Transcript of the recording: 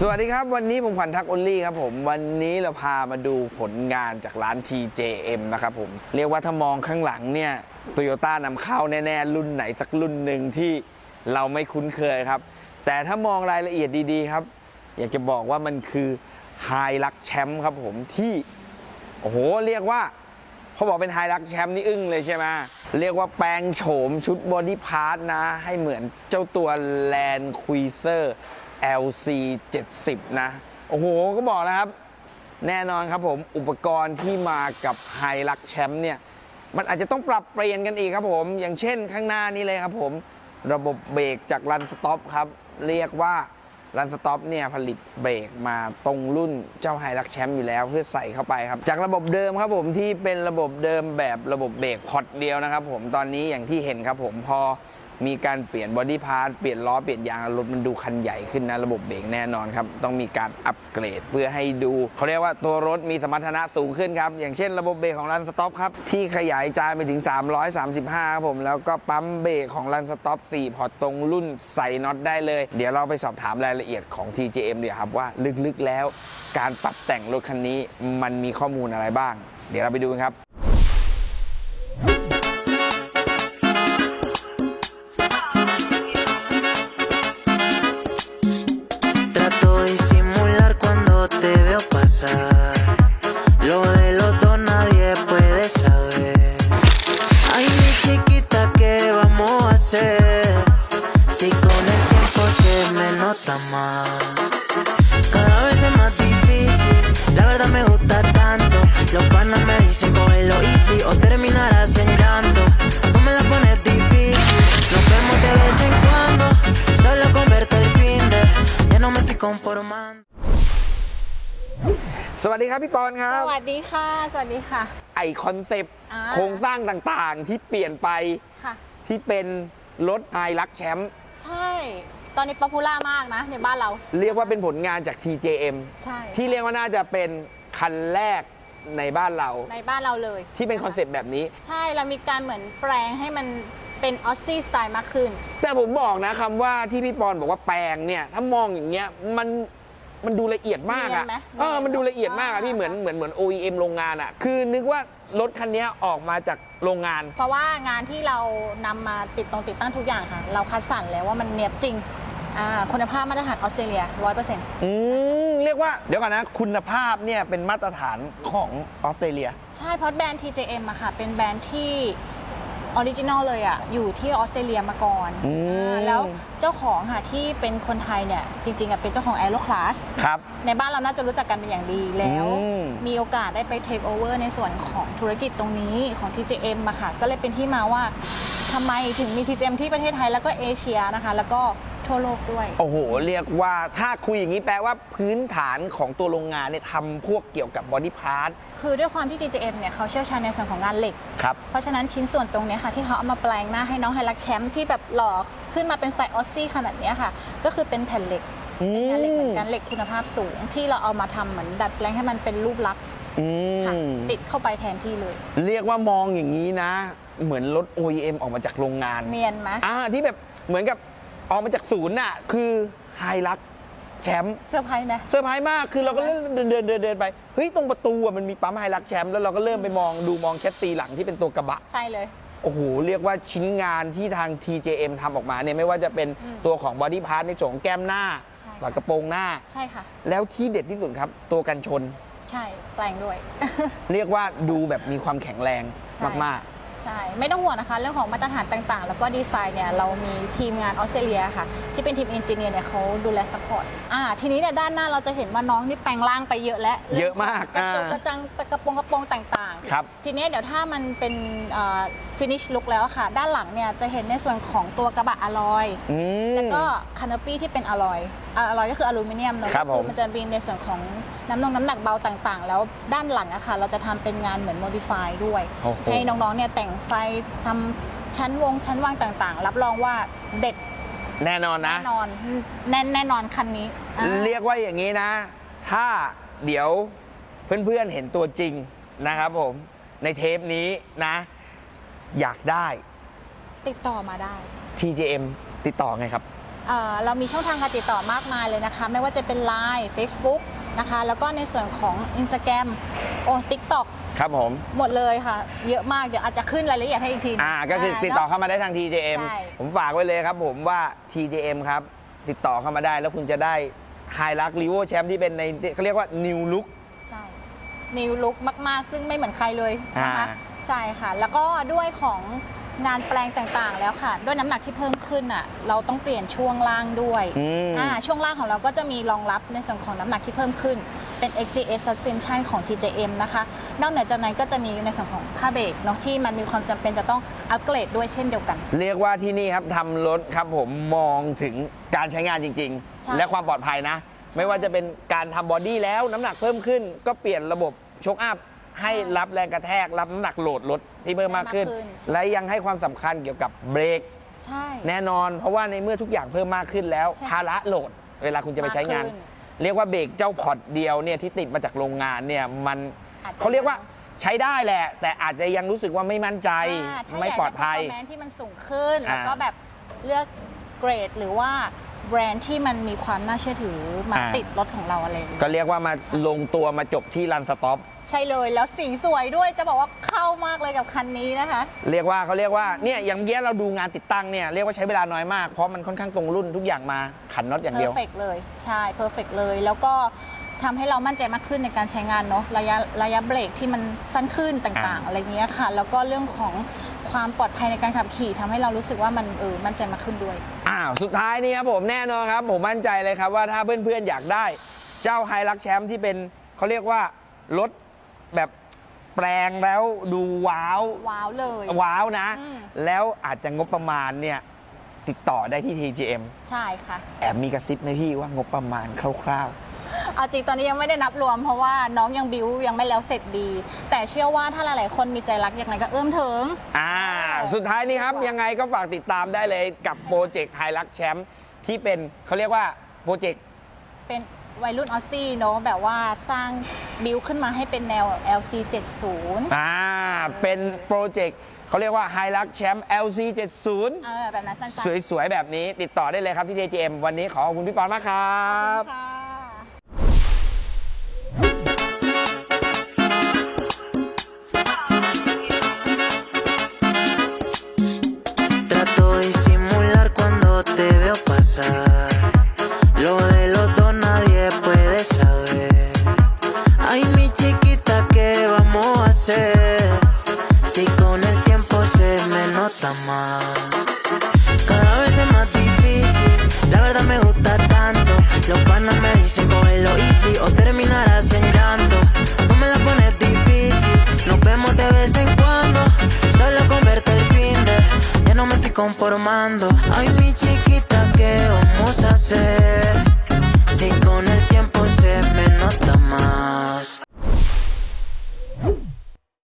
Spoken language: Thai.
สวัสดีครับวันนี้ผมขวัญทักออลลี่ครับผมวันนี้เราพามาดูผลงานจากร้าน TJM นะครับผมเรียกว่าถ้ามองข้างหลังเนี่ยโตโยต้านำเข้าแน่ ๆ รุ่นไหนสักรุ่นหนึ่งที่เราไม่คุ้นเคยครับ แต่ถ้ามองรายละเอียดดีๆครับ อยากจะบอกว่ามันคือไฮลักแชมป์ครับผมที่โอ้โหเรียกว่าพอบอกเป็นไฮรักแชมป์นี่อึ้งเลยใช่ไหมเรียกว่าแปลงโฉมชุดบอดี้พาร์ทนะ ให้เหมือนเจ้าตัว Land Cruiser LC 70 นะ โอ้โห ก็บอกแล้วครับ แน่นอนครับผม อุปกรณ์ที่มากับไฮรักแชมป์เนี่ย มันอาจจะต้องปรับเปลี่ยนกันอีกครับผม อย่างเช่นข้างหน้านี้เลยครับผม ระบบเบรกจากรันสต็อปครับ เรียกว่ารันสต็อปเนี่ยผลิตเบรกมาตรงรุ่นเจ้าไฮรักแชมป์อยู่แล้วเพื่อใส่เข้าไปครับ จากระบบเดิมครับผมที่เป็นระบบเดิมแบบระบบเบรกพอร์ตเดียวนะครับผมตอนนี้อย่างที่เห็นครับผมพอ มีการเปลี่ยนบอดี้พาร์ทเปลี่ยนล้อเปลี่ยนยางรถมันดูคันใหญ่ขึ้นนะ ระบบเบรกแน่นอนครับ ต้องมีการอัปเกรดเพื่อให้ดู เขาเรียกว่าตัวรถมีสมรรถนะสูงขึ้นครับ อย่างเช่นระบบเบรกของรันสต็อปครับ ที่ขยายจานไปถึง 335 ครับผม แล้วก็ปั๊มเบรกของรันสต็อป4พอร์ตตรงรุ่นใส่น็อตได้เลย เดี๋ยวเราไปสอบถามรายละเอียดของ TJM เดี๋ยวครับว่าลึกๆแล้ว การปรับแต่งรถคันนี้มันมีข้อมูลอะไรบ้าง เดี๋ยวเราไปดูกันครับ Lo de los dos nadie puede saber. Ay, mi chiquita, ¿qué vamos a hacer? Si con el tiempo se me nota más. Cada vez es más difícil, la verdad me gusta tanto. Los panas me dicen cogerlo easy o terminarás en llanto. No me la pones difícil, nos vemos de vez en cuando. Solo con verte el fin de, ya no me estoy conformando. สวัสดีครับพี่ปอนครัสบ วัสดีค่ะ สวัสดีค่ะ ไอคอนเซปต์อ่า โครงสร้างต่างๆ ที่เปลี่ยนไปค่ะ ที่เป็นรถไฮรักแชมป์ใช่ ตอนนี้ป๊อปปูล่ามากนะ ในบ้านเรา เรียกว่าเป็นผลงานจาก TJM ใช่ที่เรียกว่าน่าจะเป็นคันแรกในบ้านเรา ในบ้านเราเลย ที่เป็นคอนเซปต์แบบนี้ ใช่เรามีการเหมือนแปลงให้มันเป็นออสซี่สไตล์มากขึ้น แต่ผมบอกนะคำว่าที่พี่ปอนบอกว่าแปลงเนี่ย ถ้ามองอย่างเงี้ยมัน มันดูละเอียดมากอะเนียนไหมเออมันดูละเอียดมากอะอ่าพี่เหมือนเหมือนเหมือน OEM โรงงานอะคือนึกว่ารถคันนี้ออกมาจากโรงงาน เพราะว่างานที่เรานำมาติดตรงติดตั้งทุกอย่างค่ะ เราคัดสรรแล้วว่ามันเนียบจริงอ่าคุณภาพมาตรฐานออสเตรเลียร้อยเปอร์เซ็นต์อืมเรียกว่าเดี๋ยวก่อนนะคุณภาพเนี่ยเป็นมาตรฐานของออสเตรเลีย ใช่เพราะแบรนด์ TJM อะค่ะ เป็นแบรนด์ที่ ออริจินอลเลยอะอยู่ที่ออสเตรเลียมาก่อนอืมอ่าแล้วเจ้าของค่ะที่เป็นคนไทยเนี่ยจริงๆอะเป็นเจ้าของ Aero Class ครับ ในบ้านเราน่าจะรู้จักกันเป็นอย่างดีแล้ว อืม มีโอกาสได้ไปเทคโอเวอร์ในส่วนของธุรกิจตรงนี้ของ TJM อะค่ะ ก็เลยเป็นที่มาว่าทำไมถึงมี TJM ที่ประเทศไทยแล้วก็เอเชียนะคะ แล้วก็ ทั่วโลกด้วย โอ้โห เรียกว่าถ้าคุยอย่างนี้แปลว่าพื้นฐานของตัวโรงงานเนี่ยทำพวกเกี่ยวกับบอดี้พาร์ท คือด้วยความที่ TJM เนี่ยเขาเชี่ยวชาญในส่วนของงานเหล็ก ครับ เพราะฉะนั้นชิ้นส่วนตรงเนี้ยค่ะที่เขาเอามาแปลงหน้าให้น้องไฮรักแชมป์ที่แบบหล่อขึ้นมาเป็นสไตล์ออสซี่ขนาดเนี้ยค่ะ ก็คือเป็นแผ่นเหล็กอืเป็นงานเหล็กเหมือนมกันเหล็กคุณภาพสูง ที่เราเอามาทำเหมือนดัดแปลงให้มันเป็นรูปลักษณ์อืค่ะมติดเข้าไปแทนที่เลย เรียกว่ามองอย่างนี้นะ เหมือนรถ OEM ออกมาจากโรงงานเนียนไหม อ่าที่แบบเหมือนกับ ออกมาจากศูนย์น่ะคือไฮรักแชมป์เซอร์ไพรส์ไหม เซอร์ไพรส์มากคือเราก็เริ่มเดินเดินเดินเดินไปเฮ้ยตรงประตูอะมันมีปั๊มไฮรักแชมป์แล้วเราก็เริ่มไปมองดูมองแคตตีหลังที่เป็นตัวกระบะ ใช่เลย โอ้โห เรียกว่าชิ้นงานที่ทาง TJM ทำออกมาเนี่ยไม่ว่าจะเป็นอืมตัวของบอดี้พาร์ทในส่วนของแก้มหน้าใช่ค่ะ ฝากระโปรงหน้า ใช่ค่ะ แล้วที่เด็ดที่สุดครับ ตัวกันชน ใช่แปลงด้วย เรียกว่าดูแบบมีความแข็งแรงใช่มาก ใช่ ไม่ต้องห่วงนะคะ เรื่องของมาตรฐานต่างๆ แล้วก็ดีไซน์เนี่ยเรามีทีมงานออสเตรเลียค่ะ ที่เป็นทีมเอนจิเนียร์เนี่ยเขาดูแลซัพพอร์ตอ่าทีนี้เนี่ยด้านหน้าเราจะเห็นว่าน้องนี่แปลงร่างไปเยอะแล้วเยอะมากกระจกอ่าก ระจังกระโปรงกระโปรงต่างๆครับทีนี้เดี๋ยวถ้ามันเป็นฟินิชลุกแล้วอะค่ะ ด้านหลังเนี่ยจะเห็นในส่วนของตัวกระบะอะลอยๆอืม แล้วก็คานปี้ที่เป็นอะลอยอะลอยก็คืออลูมิเนียมเนอะครับก็คืผมมันจะมีในส่วนของน้ำนงน้ำหนักเบาต่างๆ แล้วด้านหลังอะค่ะ เราจะทำเป็นงานเหมือนโมดิฟายด้วย โอ้โห ให้น้องๆเนี่ยแต่งไฟทำชั้นวงชั้นว่างต่างๆ รับรองว่าเด็ดแน่นอนนะ แน่นอนแน่นแน่นอนคันนี้อ่า เรียกว่าอย่างนี้นะ ถ้าเดี๋ยวเพื่อนๆเห็นตัวจริงนะครับผม ในเทปนี้นะ อยากได้ ติดต่อมาได้ TJM ติดต่อไงครับ เอ่อเรามีช่องทางการติดต่อมากมายเลยนะคะ ไม่ว่าจะเป็น Line Facebook นะคะ แล้วก็ในส่วนของ Instagram โอ้ TikTok ครับผม หมดเลยค่ะ เยอะมาก เดี๋ยวอาจจะขึ้นรายละเอียดให้อีกทีนึงอ่าก็คือติดต่อเนะ เข้ามาได้ทาง TJM ใช่ ผมฝากไว้เลยครับผมว่า TJM ครับ ติดต่อเข้ามาได้แล้วคุณจะได้ไฮลักรีโวแชมป์ที่เป็นในเขาเรียกว่า New Look ใช่นิวลุกมาก ๆ ซึ่งไม่เหมือนใครเลยนะคะ อ่า ใช่ค่ะ แล้วก็ด้วยของงานแปลงต่างๆ แล้วค่ะ ด้วยน้ำหนักที่เพิ่มขึ้นอะเราต้องเปลี่ยนช่วงล่างด้วยอืม อ่าช่วงล่างของเราก็จะมีรองรับในส่วนของน้ำหนักที่เพิ่มขึ้นเป็น XGS suspension ของ TJM นะคะ นอกเหนือจากนั้นก็จะมีในส่วนของผ้าเบรกเนาะที่มันมีความจำเป็นจะต้องอัปเกรดด้วยเช่นเดียวกัน เรียกว่าที่นี่ครับทำรถครับผมมองถึงการใช้งานจริง ใช่ ๆ และความปลอดภัยนะ ไม่ว่าจะเป็นการทำบอดี้แล้วน้ำหนักเพิ่มขึ้น ก็เปลี่ยนระบบโชคอัพ ให้รับแรงกระแทกรับน้ำหนักโหลดรถที่เพิ่มมากขึ้น และยังให้ความสำคัญเกี่ยวกับเบรก ใช่ แน่นอน เพราะว่าในเมื่อทุกอย่างเพิ่มมากขึ้นแล้ว ใช่ภาระโหลด เวลาคุณจะไปใช้งาน มากขึ้นเรียกว่าเบรกเจ้าพอร์ตเดียวเนี่ยที่ติดมาจากโรงงานเนี่ยมันอาจจะ เขาเรียกว่าใช้ได้แหละ แต่อาจจะยังรู้สึกว่าไม่มั่นใจอ่าถ้าไม่ปลอดภัยากได้ performance ที่มันสูงขึ้น แล้วก็อ่าแบบเลือกเกรดหรือว่า แบรนด์ที่มันมีความน่าเชื่อถือมาอ่า ติดรถของเราอะไรอย่างเงี้ย ก็เรียกว่ามาลงตัวมาจบที่รันสต็อป ใช่เลยแล้วสีสวยด้วยจะบอกว่าเข้ามากเลยกับคันนี้นะคะ เรียกว่าเขาเรียกว่าเนี่ยอย่างเงี้ยเราดูงานติดตั้งเนี่ยเรียกว่าใช้เวลาน้อยมากเพราะมันค่อนข้างตรงรุ่นทุกอย่างมาขันน็อตอย่างเพเดีอยวร์เฟกเลยใช่เพอร์เฟกเลย แล้วก็ทำให้เรามั่นใจมากขึ้นในการใช้งานเนาะระยะระยะเบรกที่มันสั้นขึ้นต่างๆอ่าอะไรเงี้ยค่ะ แล้วก็เรื่องของความปลอดภัยในการขับขี่ทำให้เรารู้สึกว่ามันเออมั่นใจมากขึ้นด้วยอ้าวสุดท้ายนี่ครับผมแน่นอนครับ ผมมั่นใจเลยครับว่าถ้าเพื่อนๆอยากได้เจ้าไฮรักแชมป์ที่เป็นเขาเรียกว่ารถแบบแปลงแล้วดูว้าว ว้าวเลย ว้าวนะ อืม แล้วอาจจะงบประมาณเนี่ยติดต่อได้ที่ TGM ใช่ค่ะ แอบมีกระซิบไหมพี่ว่างบประมาณคร่าว เอาจริงตอนนี้ยังไม่ได้นับรวมเพราะว่าน้องยังบิวยังไม่แล้วเสร็จดี แต่เชื่อว่าถ้าหลายๆ คนมีใจรักอย่างไรก็เอื้อมถึงๆอ่า สุดท้ายนี้ครับ ยังไงก็ฝากติดตามได้เลยกับโปรเจกต์ไฮรักแชมป์ที่เป็นเขาเรียกว่าโปรเจกต์ เป็นวัยรุ่นออสซี่เนาะแบบว่าสร้างบิวขึ้นมาให้เป็นแนว LC 70อ่า เป็นโปรเจกต์เขาเรียกว่าไฮรักแชมป์ LC 70เออแบบนั้นสั้นๆสวยๆ แบบนี้ติดต่อได้เลยครับที่ JGM วันนี้ขอขอบคุณพี่ปอนมากครัขอบบ คุณค่ะ de vez en cuando. Solo con verte el fin de. Ya no me estoy conformando. Ay, mi chiquita, ¿qué vamos a hacer? Si con el tiempo se me nota más.